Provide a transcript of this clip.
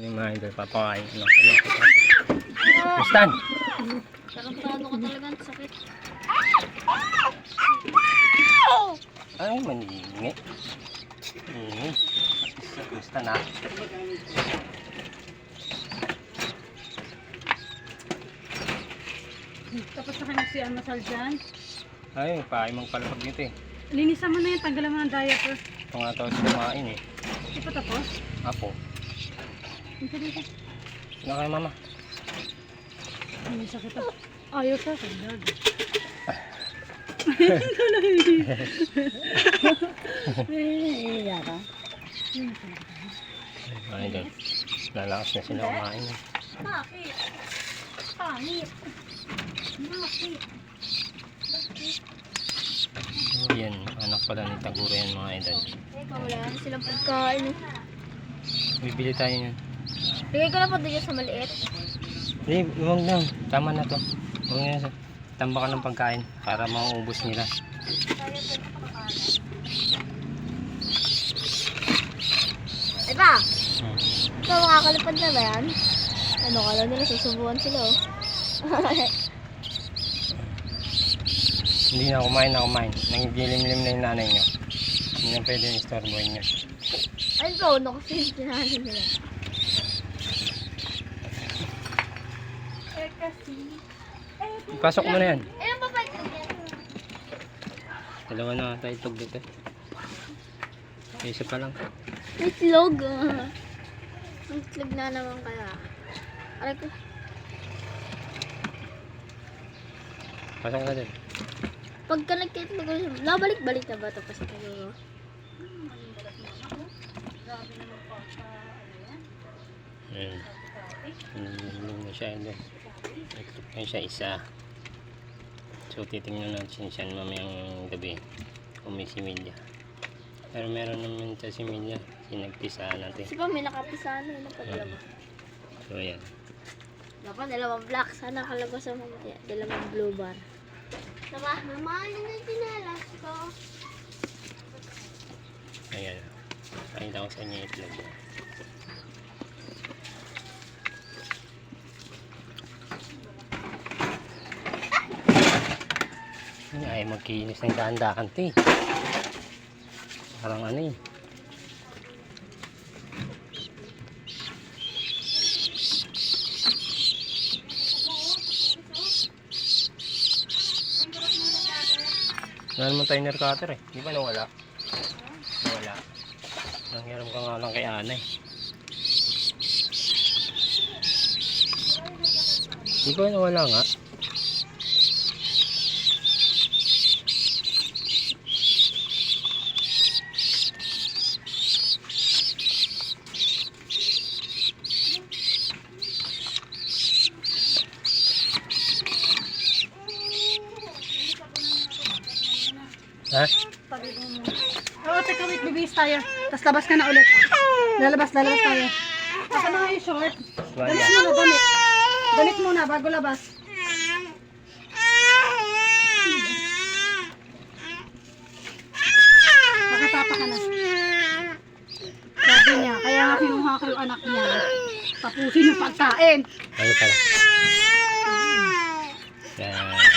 Yung mga idol, papakain. Ano, ano, ano. Stan! Tarantado ka talaga, ang sakit. Ay, maningi. Maningi. Stan ah. Tapos na kayo si Amasal dyan. Ay, paimang palapag nito eh. Linisan mo na yan, tanggalan mo ng diaper. Ito nga sa kumain eh. Di pa tapos? Apo. Dito dito. Sino kayo mama? May sakit ako. Ayaw sa akin, dad. Iya ka? Mga idol. Lalakas na sila kumain. Bakit? Pangit. Bakit? Yan, anak pala ni Taguro yan mga. Teka, wala silang pagkain. Bibili tayo yan. Bigay ko na po doon sa maliit. Eh, huwag na. Tama na to. Huwag na sa tambakan ng pagkain para mauubos nila. Ay ba? Hmm. Ikaw makakalipad na ba yan? Ano kala nila, susubukan sila oh. Hindi na kumain na kumain. Nangigilim-lim na yung nanay nyo. Hindi na pwede yung istorbohin nyo. Ayun po, ano kasi yung kinahanin nila. Eh kasi... Pasok mo na yan. Eh. Dalawa na tayo itog dito. Isa pa lang. Itlog ah. Itlog na naman kaya. Aray ko. Pasok ka din. Pagka nagkitlog ko, nabalik-balik na ba ito pa sa kanya? Ayan. Nangigilim na siya yun. Itlog na siya isa. So titingnan natin siya mamayang gabi. Kung may similya. Pero meron naman sa similya. Sinagpisa natin. Kasi pa may nakapisano yun na pagdalawa. So ayan. Dapat dalawang black. Sana kalabas sa mamaya. Dalawang blue bar. Diba? Mama, ano na tinalas ko? Ayan. Pakita ko sa inyo itlog. Ay, magkinis ng dahan-dahan eh. Parang ano eh. Wala naman tayo cutter eh. Di ba nawala? Nawala. Nanghiram ka nga lang kay Ana eh. Di ba nawala nga? Ha? Oo, teka, wait, bibihis tayo. Tapos labas ka na ulit. Lalabas, lalabas tayo. Saka na nga yung short. Damit muna, damit. Damit muna, bago labas. Nakatapa ka na. Sabi niya, kaya nga kinuha ko yung anak niya. Tapusin yung pagkain. Ano pala? Yan.